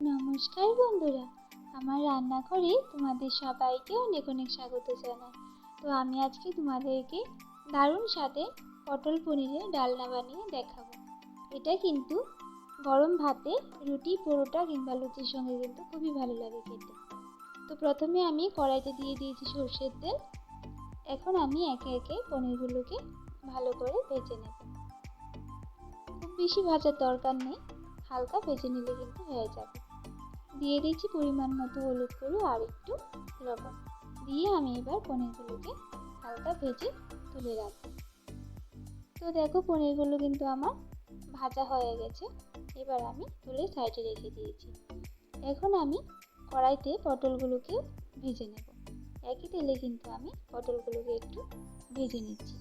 নমস্কার বন্ধুরা, আমার রান্নাঘরে তোমাদের সবাইকে অনেক অনেক স্বাগত জানাই। তো আমি আজকে তোমাদেরকে দারুণ সাথে পটল পনিরের ডালনা বানিয়ে দেখাবো। এটা কিন্তু গরম ভাতে রুটি, পরোটা কিংবা লুচির সঙ্গে কিন্তু খুবই ভালো লাগে খেতে। তো প্রথমে আমি কড়াইতে দিয়ে দিয়েছি সর্ষের তেল। এখন আমি একে একে পনিরগুলোকে ভালো করে ভেজে নেব। খুব বেশি ভাজার দরকার নেই, হালকা ভেজে নিলে কিন্তু হয়ে যাবে। দিয়ে দিচ্ছি পরিমাণ মতো হলুদ গুঁড়ো আর একটু লবণ। দিয়ে আমি এবার পনিরগুলোকে হালকা ভেজে তুলে রাখব। তো দেখো পনিরগুলো কিন্তু আমার ভাজা হয়ে গেছে। এবার আমি তুলে সাইডে রেখে দিয়েছি। এখন আমি কড়াইতে পটলগুলোকে ভেজে নেব। একই তেলে কিন্তু আমি পটলগুলোকে একটু ভেজে নিচ্ছি।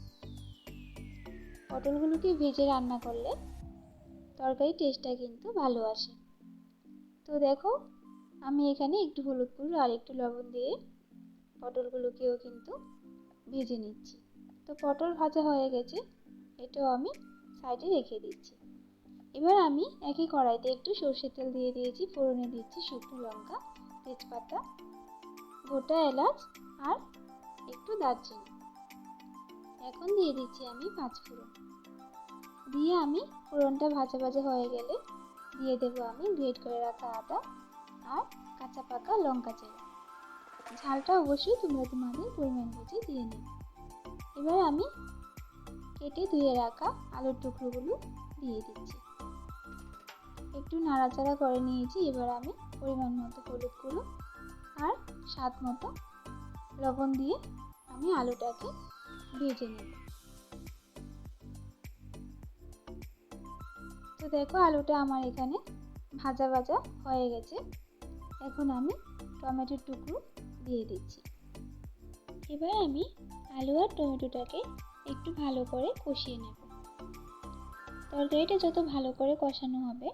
পটলগুলোকে ভেজে রান্না করলে তরকারি টেস্টটা কিন্তু ভালো আসে। তো দেখো, আমি এখানে একটু হলুদ গুঁড়ো আর একটু লবণ দিয়ে পটলগুলোকেও কিন্তু ভেজে নিচ্ছি। তো পটল ভাজা হয়ে গেছে, এটাও আমি সাইডে রেখে দিচ্ছি। এবার আমি একই কড়াইতে একটু সর্ষের তেল দিয়ে দিয়েছি, ফোড়নে দিচ্ছি শুকনো লঙ্কা, তেজপাতা, গোটা এলাচ আর একটু দারচিনি। এখন দিয়ে দিচ্ছি আমি পাঁচ ফোড়ন। দিয়ে আমি ফোড়নটা ভাজা ভাজা হয়ে গেলে দিয়ে দেব আমি, গ্রেট করে রাখা আদা আর কাঁচা পাকা লঙ্কা চেরা। ঝালটা অবশ্যই তোমরা তোমাদের পরিমাণ বুঝে দিয়ে নেবে এবার আমি কেটে ধুয়ে রাখা আলুর টুকরোগুলো দিয়ে দিচ্ছি। একটু নাড়াচাড়া করে নিয়েছি, এবার আমি পরিমাণ মতো হলুদ গুঁড়ো আর স্বাদ মতো লবণ দিয়ে আমি আলুটাকে ভেজে নেব। দেখো আলুটা আমার এখানে ভাজা ভাজা হয়ে গেছে। এখন আমি টমেটোর টুকরো দিয়ে দিচ্ছি। এবার আমি আলু আর টমেটোটাকে একটু ভালো করে কষিয়ে নেব। তরকারিটা যত ভালো করে কষানো হবে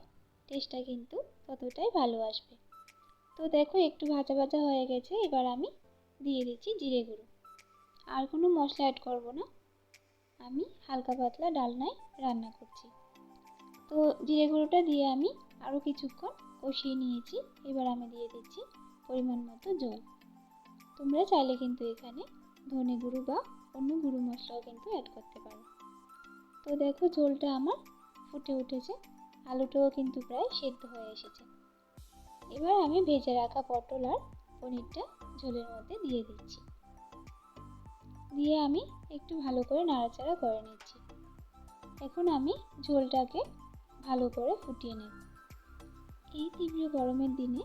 টেস্টটা কিন্তু ততটাই ভালো আসবে। তো দেখো একটু ভাজা ভাজা হয়ে গেছে, এবার আমি দিয়ে দিচ্ছি জিরে গুঁড়ো। আর কোনো মশলা অ্যাড করব না। আমি হালকা পাতলা ডালনায় রান্না করছি। তো জিরে গুঁড়োটা দিয়ে আমি আরও কিছুক্ষণ কষিয়ে নিয়েছি। এবার আমি দিয়ে দিচ্ছি পরিমাণ মতো জল। তোমরা চাইলে কিন্তু এখানে ধনে গুঁড়ো বা অন্য গুঁড়ো মশলাও কিন্তু অ্যাড করতে পারো। তো দেখো ঝোলটা আমার ফুটে উঠেছে। আলুটাও কিন্তু প্রায় সেদ্ধ হয়ে এসেছে। এবার আমি ভেজে রাখা পটল আর পনিরটা ঝোলের মধ্যে দিয়ে দিচ্ছি। দিয়ে আমি একটু ভালো করে নাড়াচাড়া করে নিচ্ছি। এখন আমি ঝোলটাকে ভালো করে ফুটিয়ে নেব। এই তীব্র গরমের দিনে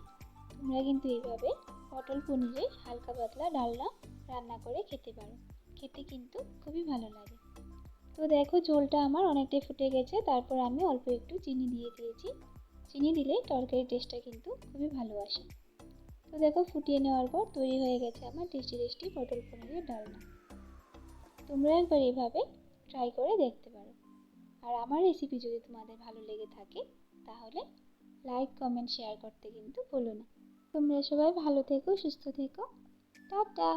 তোমরা কিন্তু এইভাবে পটল পনিরে হালকা পাতলা ডালনা রান্না করে খেতে পারো। খেতে কিন্তু খুবই ভালো লাগে। তো দেখো ঝোলটা আমার অনেকটাই ফুটে গেছে, তারপর আমি অল্প একটু চিনি দিয়ে দিয়েছি। চিনি দিলে তরকারির টেস্টটা কিন্তু খুবই ভালো আসে। তো দেখো ফুটিয়ে নেওয়ার পর তৈরি হয়ে গেছে আমার টেস্টি টেস্টি পটল পনিরের ডালনা। তোমরা একবার এভাবে ট্রাই করে দেখতে পারো। আর আমার রেসিপি যদি তোমাদের ভালো লেগে থাকে, তাহলে লাইক কমেন্ট শেয়ার করতে কিন্তু ভুলো না। তোমরা সবাই ভালো থেকো, সুস্থ থেকো। টাটা!